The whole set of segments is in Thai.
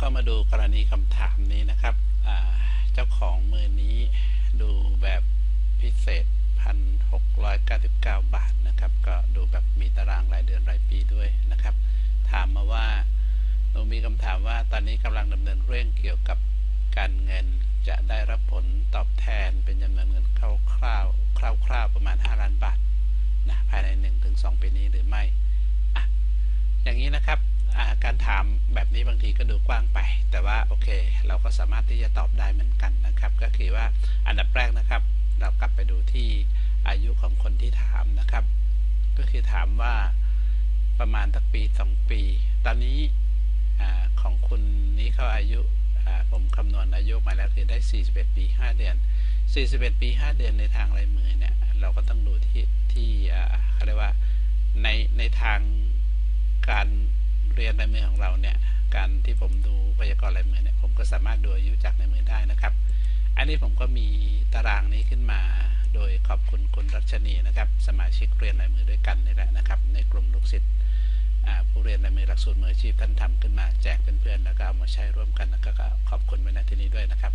ก็มาดูกรณีคำถามนี้นะครับเจ้าของมือนี้ดูแบบพิเศษ 1,699 บาทนะครับ ก็ดูแบบมีตารางรายเดือนรายปีด้วยนะครับ ถามมาว่าหนูมีคำถามว่าตอนนี้กำลังดำเนินเรื่องเกี่ยวกับการเงินจะได้รับผลตอบแทนเป็นจำนวนเงินคร่าวๆคร่าวๆประมาณ 5 ล้านบาทนะภายใน 1-2 ปีนี้หรือไม่อะอย่างนี้นะครับ การถามแบบนี้บางทีก็ดูกว้างไป แต่ว่าโอเค เราก็สามารถที่จะตอบได้เหมือนกันนะครับ ก็คือว่าอันดับแรกนะครับ เรากลับไปดูที่อายุของคนที่ถามนะครับ ก็คือถามว่าประมาณสักปีสองปี ตอนนี้อของคุณนี้เขาอายุผมคำนวณอายุมาแล้วคือได้ 41 ปี 5 เดือน 41 ปี 5 เดือนในทางลายมือเนี่ย เราก็ต้องดูที่ที่เขาเรียกว่าในในทางการ เรียนลายมือของเราเนี่ย การที่ผมดูพยากรณ์ลายมือเนี่ย ผมก็สามารถดูอายุจากในมือได้นะครับ อันนี้ผมก็มีตารางนี้ขึ้นมา โดยขอบคุณคุณรัชนีนะครับ สมาชิกเรียนลายมือด้วยกันนี่แหละนะครับ ในกลุ่มลูกศิษย์ผู้เรียนลายมือหลักสูตรมืออาชีพท่านทำขึ้นมาแจกเพื่อนๆแล้วก็เอามาใช้ร่วมกันแล้วก็ขอบคุณไว้ในที่นี้ด้วยนะครับ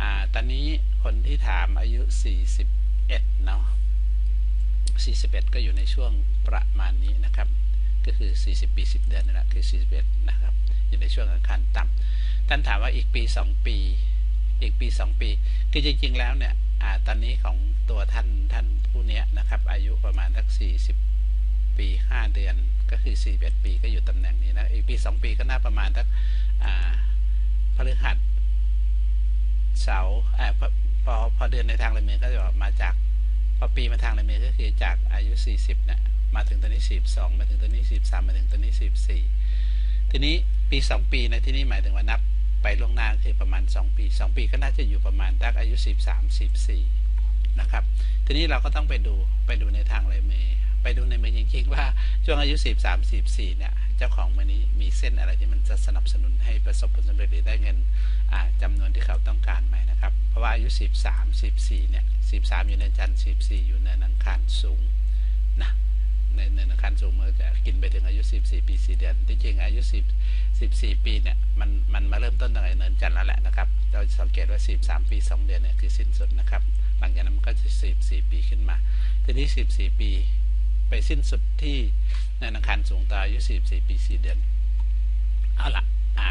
อตอนนี้คนที่ถามอายุ 41 เนาะ41 ก็อยู่ในช่วงประมาณนี้นะครับ ก็คือ 40 ปี 10 เดือนนั่นแหละคือ 41 นะครับ อยู่ในช่วงอาคารต่ำท่านถามว่าอีกปี 2 ปี อีกปี 2 ปี คือจริง ๆ แล้วเนี่ยอตอนนี้ของตัวท่านท่านผู้นี้นะครับ อายุประมาณสัก 40 ปี 5 เดือน ก็คือ 41 ปีก็อยู่ตำแหน่งนี้นะ อีกปี 2 ปีก็น่าประมาณสักพฤหัสเสาร์พอพอเดือนในทางละเมือก็จะมาจากพอปีมาทางละเมือก็คือจากอายุ 40 เนี่ย มาถึงตัวนี้สิบสองมาถึงตัวนี้สิบสามมาถึงตัวนี้สิบสี่ทีนี้ปีสองปีในที่นี้หมายถึงว่านับไปล่วงหน้าคือประมาณสองปีสองปีก็น่าจะอยู่ประมาณตักอายุสิบสามสิบสี่นะครับทีนี้เราก็ต้องไปดูไปดูในทางลายมือไปดูในมือจริงๆว่าช่วงอายุสิบสามสิบสี่เนี่ยเจ้าของมือนี้มีเส้นอะไรที่มันจะสนับสนุนให้ประสบผลสำเร็จหรือได้เงินจำนวนที่เขาต้องการไหมนะครับ เพราะว่าอายุสิบสามสิบสี่เนี่ยสิบสามอยู่ในจันทร์สิบสี่อยู่ในนังคารสูงนะในในอาคารสูงมันจะกินไปถึงอา ยุ14 ปี4เดือนที่จริงอายุ10 14 ปีเนี่ยมันมันมาเริ่มต้นตั้งแต่เนินจันทร์แล้วแหละนะครับ เราสังเกตว่า 13 ปี 2 เดือนเนี่ยคือสิ้นสุดนะครับ หลังจากนั้นมันก็จะ 14 ปีขึ้นมา ทีนี้ 14 ปี ไปสิ้นสุดที่ในอาคารสูงต่ออายุ 14 ปี 4 เดือน เอาละ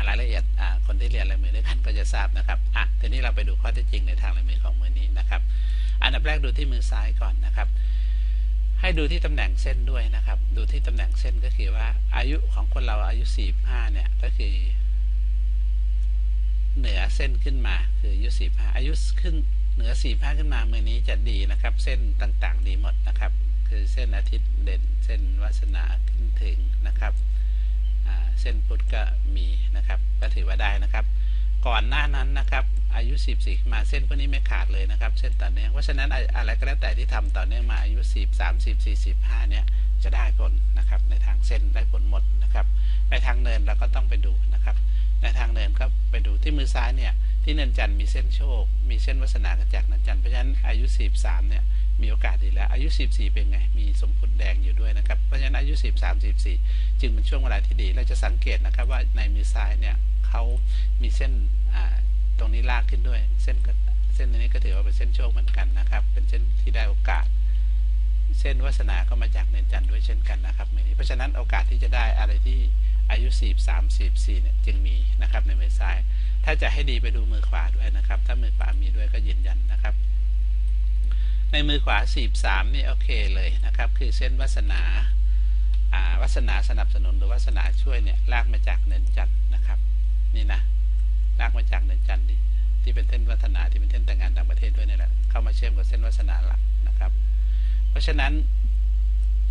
รายละเอียดคนที่เรียนลายมือด้วยกันก็จะทราบนะครับอะทีนี้เราไปดูข้อเท็จจริงในทางลายมือของมือนี้นะครับ อันดับแรกดูที่มือซ้ายก่อนนะครับ ให้ดูที่ตำแหน่งเส้นด้วยนะครับ ดูที่ตำแหน่งเส้นก็คือว่าอายุของคนเราอายุ 45 เนี่ย ก็คือ เหนือเส้นขึ้นมาคืออายุ 45 อายุขึ้นเหนือ 45 ขึ้นมาเมื่อนี้จะดีนะครับ เส้นต่างๆ ดีหมดนะครับ คือเส้นอาทิตย์เด่นเส้นวาสนาขึ้นถึงนะครับเส้นพุทธก็มีนะครับ ก็ถือว่าได้นะครับ ก่อนหน้านั้นนะครับ อายุ14มาเส้นพวกนี้ไม่ขาดเลยนะครับ เส้นต่อเนื่องเพราะฉะนั้นอะไรก็แล้วแต่ที่ทำต่อเนื่องมาอายุ 10 30 40 5เนี่ยจะได้ผลนะครับ ในทางเส้นได้ผลหมดนะครับ ในทางเนินเราก็ต้องไปดูนะครับ ในทางเนินก็ไปดูที่มือซ้ายเนี่ยที่เนินจันทร์มีเส้นโชค มีเส้นวัสนากระจากเนินจันทร์เพราะฉะนั้นอายุ43เนี่ยมีโอกาสดีแล้ว อายุ 14 เป็นไง มีสมพุทแดงอยู่ด้วยนะครับ เพราะฉะนั้นอายุ 13 14 จึงเป็นช่วงเวลาที่ดี เราจะสังเกตนะครับว่าในมือซ้ายเนี่ยเขามีเส้น ตรงนี้ลากขึ้นด้วย เส้นเส้นนี้ก็ถือว่าเป็นเส้นโชคเหมือนกันนะครับ เป็นเส้นที่ได้โอกาส เส้นวาสนาก็มาจากเนินจันด้วยเช่นกันนะครับเพราะฉะนั้นโอกาสที่จะได้อะไรที่อายุ 4 3 4 4เนี่ยจึงมีนะครับในมือซ้าย ถ้าจะให้ดีไปดูมือขวาด้วยนะครับ ถ้ามือขวามีด้วยก็ยืนยันนะครับ ในมือขวา 43 นี่โอเคเลยนะครับ คือเส้นวาสนาวัสนาสนับสนุนหรือวัสนาช่วยเนี่ยลากมาจากเนินจันนะครับ นี่นะ ลากมาจากเนินจันทร์ที่เป็นเส้นวัฒนาที่เป็นเส้นแต่งงานต่างประเทศด้วยนี่แหละเข้ามาเชื่อมกับเส้นวัฒนาหลักนะครับ เพราะฉะนั้น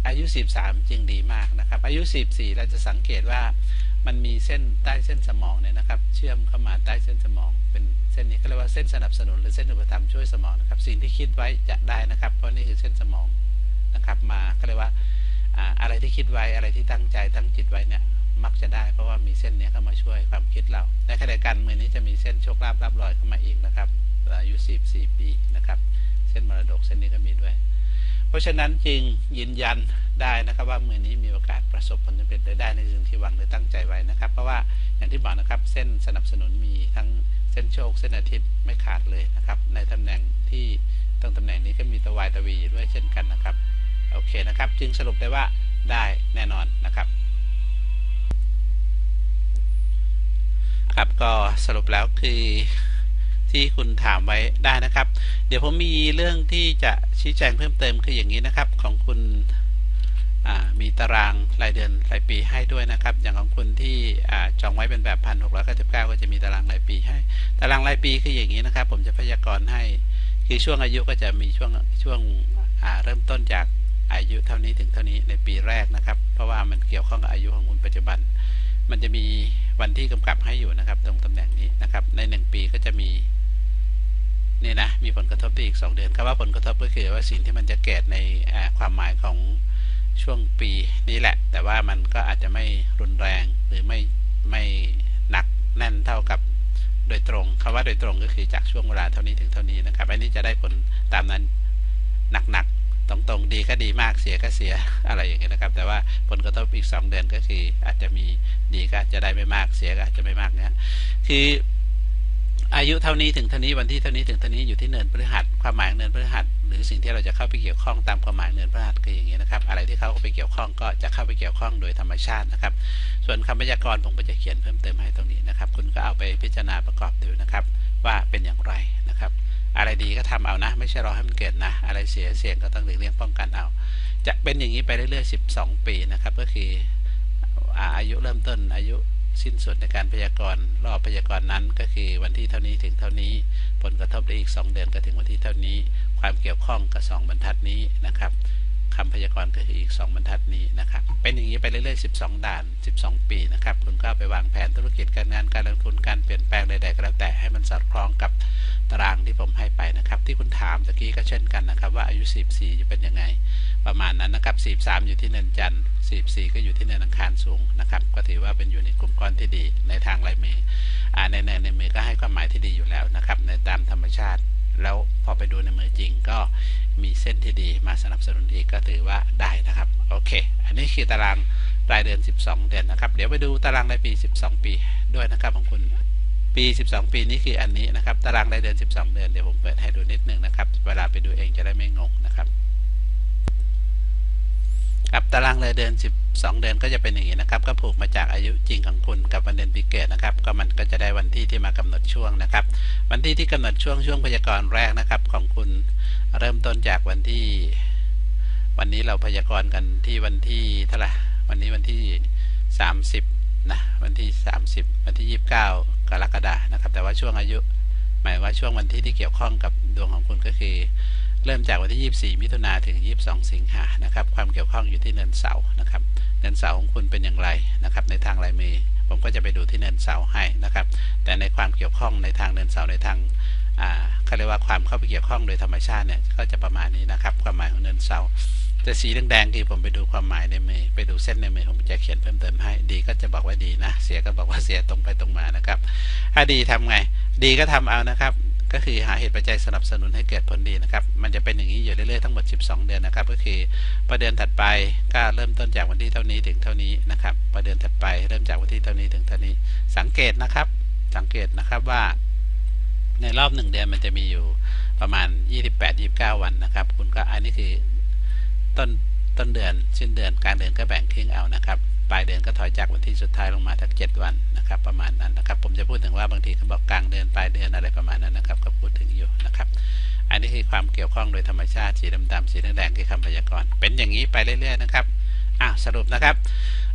อายุ 13 จึงดีมากนะครับ อายุ 14 เราจะสังเกตว่ามันมีเส้นใต้เส้นสมองเนี่ยนะครับ เชื่อมเข้ามาใต้เส้นสมอง เป็นเส้นนี้ก็เรียกว่าเส้นสนับสนุนหรือเส้นอุปธรรมช่วยสมองนะครับ สิ่งที่คิดไว้จะได้นะครับ เพราะนี่คือเส้นสมองนะครับ มาก็เรียกว่าอะไรที่คิดไว้อะไรที่ตั้งใจตั้งจิตไว้เนี่ย มักจะได้เพราะว่ามีเส้นนี้เข้ามาช่วยความคิดเราในขณะกันมือนี้จะมีเส้นโชคลาภรับรอยเข้ามาอีกนะครับอายุ44ปีนะครับ เส้นมรดกเส้นนี้ก็มีด้วย เพราะฉะนั้นจึงยืนยันได้นะครับว่ามือนี้มีโอกาสประสบผลสำเร็จได้ในสิ่งที่หวังหรือตั้งใจไว้นะครับ เพราะว่าอย่างที่บอกนะครับเส้นสนับสนุนมีทั้งเส้นโชคเส้นอาทิตย์ไม่ขาดเลยนะครับ ในตำแหน่งที่ตรงตำแหน่งนี้ก็มีตะวายตะวีด้วยเช่นกันนะครับ โอเคนะครับ จึงสรุปได้ว่าได้แน่นอนนะครับ ครับ ก็สรุปแล้วคือที่คุณถามไว้ได้นะครับ เดี๋ยวผมมีเรื่องที่จะชี้แจงเพิ่มเติมคืออย่างนี้นะครับ ของคุณมีตารางรายเดือนรายปีให้ด้วยนะครับ อย่างของคุณที่จองไว้เป็นแบบพันหกร้อยเก้าสิบเก้าก็จะมีตารางรายปีให้ ตารางรายปีคืออย่างนี้นะครับ ผมจะพยากรณ์ให้ คือช่วงอายุก็จะมีช่วงช่วงเริ่มต้นจากอายุเท่านี้ถึงเท่านี้ในปีแรกนะครับ เพราะว่ามันเกี่ยวข้องกับอายุของคุณปัจจุบัน มันจะมีวันที่กำกับให้อยู่นะครับ ตรงตำแหน่งนี้นะครับ ใน 1 ปีก็จะมีนี่นะมีผลกระทบที่อีก 2 เดือนคำว่าผลกระทบก็คือว่าสิ่งที่มันจะเกิดในความหมายของช่วงปีนี้แหละ แต่ว่ามันก็อาจจะไม่รุนแรงหรือไม่ไม่หนักแน่นเท่ากับโดยตรงคำว่าโดยตรงก็คือจากช่วงเวลาเท่านี้ถึงเท่านี้นะครับอันนี้จะได้ผลตามนั้นหนักๆ ตรงๆดีก็ดีมากเสียก็เสียอะไรอย่างเงี้ยนะครับ แต่ว่าผลกระทบอีก 2 เดือนก็คืออาจจะมีดีก็จะได้ไม่มากเสียก็อาจจะไม่มากนะคืออายุเท่านี้ถึงเท่านี้วันที่เท่านี้ถึงเท่านี้อยู่ที่เนินพฤหัสความหมายเนินพฤหัสหรือสิ่งที่เราจะเข้าไปเกี่ยวข้องตามความหมายเนินพฤหัสคืออย่างนี้นะครับอะไรที่เข้าไปเกี่ยวข้องก็จะเข้าไปเกี่ยวข้องโดยธรรมชาตินะครับ ส่วนคำพยากรณ์ผมก็จะเขียนเพิ่มเติมให้ตรงนี้นะครับ คุณก็เอาไปพิจารณาประกอบดูนะครับ ทำเอานะ ไม่ใช่รอให้มันเกิดนะ อะไรเสียเสี่ยงก็ต้องหลีกเลี่ยงป้องกันเอา จะเป็นอย่างนี้ไปเรื่อยๆ 12 ปีนะครับ ก็คืออายุเริ่มต้นอายุสิ้นสุดในการพยากรณ์รอบพยากรณ์นั้น ก็คือวันที่เท่านี้ถึงเท่านี้ ผลกระทบได้อีก 2 เดือนก็ถึงวันที่เท่านี้ ความเกี่ยวข้องกับ 2 บรรทัดนี้นะครับคำพยากรณ์ก็คืออีก 2 บรรทัดนี้นะครับ เป็นอย่างนี้ไปเรื่อยๆ 12 ด่าน 12 ปีนะครับ คุณก็ไปวางแผนธุรกิจการงานการลงทุนการเปลี่ยนแปลงใดๆก็แล้วแต่ให้มันสอดคล้องกับ ตารางที่ผมให้ไปนะครับ ที่คุณถามตะกี้ก็เช่นกันนะครับ ว่าอายุ14จะเป็นยังไง ประมาณนั้นนะครับ 43 อยู่ที่เนินจันทร์44 ก็อยู่ที่เนินอังคารสูงนะครับ ก็ถือว่าเป็นอยู่ในกลุ่มก้อนที่ดีในทางลายมือในในในมือก็ให้ความหมายที่ดีอยู่แล้วนะครับ ในตามธรรมชาติ แล้วพอไปดูในมือจริงก็มีเส้นที่ดีมาสนับสนุนอีกก็ถือว่าได้นะครับโอเค อันนี้คือตารางรายเดือน 12 เดือนนะครับ เดี๋ยวไปดูตารางรายปี 12 ปีด้วยนะครับของคุณ ปี 12 ปีนี้คืออันนี้นะครับ ตารางรายเดือน 12 เดือน เดี๋ยวผมเปิดให้ดูนิดนึงนะครับ เวลาไปดูเองจะได้ไม่งงนะครับ ครับตารางรายเดือน 12 เดือนก็จะเป็นอย่างนี้นะครับ ก็ผูกมาจากอายุจริงของคุณกับวันเดือนปีเกิดนะครับ ก็มันก็จะได้วันที่ที่มากำหนดช่วงนะครับ วันที่ที่กำหนดช่วงช่วงพยากรณ์แรกนะครับ ของคุณเริ่มต้นจากวันที่ วันนี้เราพยากรณ์กันที่วันที่เท่าไหร่วันนี้วันที่ 30นะวันที่ 30 วันที่ 29 กรกฎานะครับ แต่ว่าช่วงอายุ หมายว่าช่วงวันที่ที่เกี่ยวข้องกับดวงของคุณก็คือ เริ่มจากวันที่ 24 มิถุนาถึง 22 สิงหานะครับ ความเกี่ยวข้องอยู่ที่เนินเสานะครับเนินเสาของคุณเป็นอย่างไรนะครับ ในทางลายมือผมก็จะไปดูที่เนินเสาให้นะครับ แต่ในความเกี่ยวข้องในทางเนินเสาในทางอ่าเขาเรียกว่าความเข้าไปเกี่ยวข้องโดยธรรมชาติเนี่ยก็จะประมาณนี้นะครับ ความหมายของเนินเสา จะสีแดงๆคือผมไปดูความหมายในมือไปดูเส้นในมือผมจะเขียนเพิ่มเติมให้ดีก็จะบอกว่าดีนะ เสียก็บอกว่าเสียตรงไปตรงมานะครับถ้าดีทำไง ดีก็ทำเอานะครับ ก็คือหาเหตุปัจจัยสนับสนุนให้เกิดผลดีนะครับ มันจะเป็นอย่างนี้อยู่เรื่อยๆทั้งหมด 12 เดือนนะครับ ก็คือประเดือนถัดไปก็เริ่มต้นจากวันที่เท่านี้ถึงเท่านี้นะครับประเดือนถัดไปเริ่มจากวันที่เท่านี้ถึงเท่านี้ สังเกตนะครับ สังเกตนะครับว่าในรอบหนึ่งเดือนมันจะมีอยู่ประมาณ 28-29 วันนะครับ คุณก็อันนี้คือ ต้นต้นเดือนสิ้นเดือนกลางเดือนก็แบ่งครึ่งเอานะครับปลายเดือนก็ถอยจากวันที่สุดท้ายลงมาทั้งเจ็ดวันนะครับ ประมาณนั้นนะครับ ผมจะพูดถึงว่าบางทีเขาบอกกลางเดือนปลายเดือนอะไรประมาณนั้นนะครับ ก็พูดถึงอยู่นะครับ อันนี้คือความเกี่ยวข้องโดยธรรมชาติสีดำๆสีแดงๆคือคำพยากรณ์เป็นอย่างนี้ไปเรื่อยๆนะครับอะสรุปนะครับ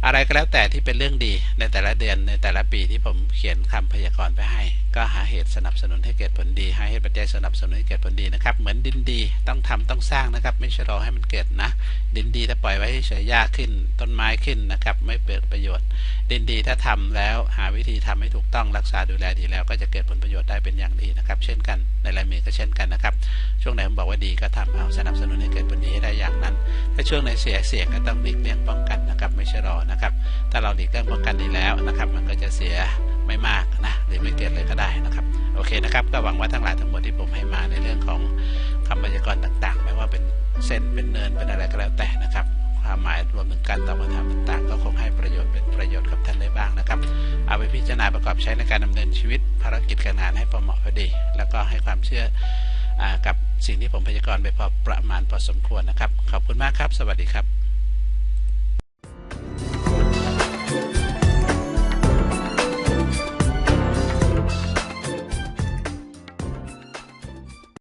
อะไรก็แล้วแต่ที่เป็นเรื่องดีในแต่ละเดือนในแต่ละปีที่ผมเขียนคำพยากรณ์ไปให้ ก็หาเหตุสนับสนุนให้เกิดผลดีหาเหตุปัจจัยสนับสนุนให้เกิดผลดีนะครับ เหมือนดินดีต้องทำต้องสร้างนะครับ ไม่ใช่รอให้มันเกิดนะ ดินดีถ้าปล่อยไว้เฉยหญ้าขึ้น ต้นไม้ขึ้นนะครับ ไม่เปิดประโยชน์ ดินดีถ้าทำแล้วหาวิธีทำให้ถูกต้องรักษาดูแลดีแล้ว ก็จะเกิดผลประโยชน์ได้เป็นอย่างดีนะครับ เช่นกันในลายมือก็เช่นกันนะครับ ช่วงไหนผมบอกว่าดีก็ทำเอาสนับสนุนให้เกิดผลดีให้ได้อย่างนั้น ถ้าช่วงไหนเสียเสียก็ต้องหลีกเลี่ยงป้องกัน นะครับไม่ใช่รอนะครับ ถ้าเราหลีกเลี่ยงป้องกันดีแล้วนะครับ มันก็จะเสียไม่มากนะหรือไม่เกิดเลยก็ได้นะครับโอเคนะครับก็หวังว่าทั้งหลายทั้งหมดที่ผมให้มาในเรื่องของคำพยากรณ์ต่างๆ ไม่ว่าเป็นเส้นเป็นเนินเป็นอะไรก็แล้วแต่นะครับความหมายรวมถึงการตอบคำถามต่างๆ ก็คงให้ประโยชน์เป็นประโยชน์กับท่านได้บ้างนะครับ เอาไปพิจารณาประกอบใช้ในการดำเนินชีวิต ภารกิจการงานให้พอเหมาะพอดี แล้วก็ให้ความเชื่ออกับสิ่งที่ผมพยากรณ์ไปพอประมาณพอสมควรนะครับ ขอบคุณมากครับ สวัสดีครับ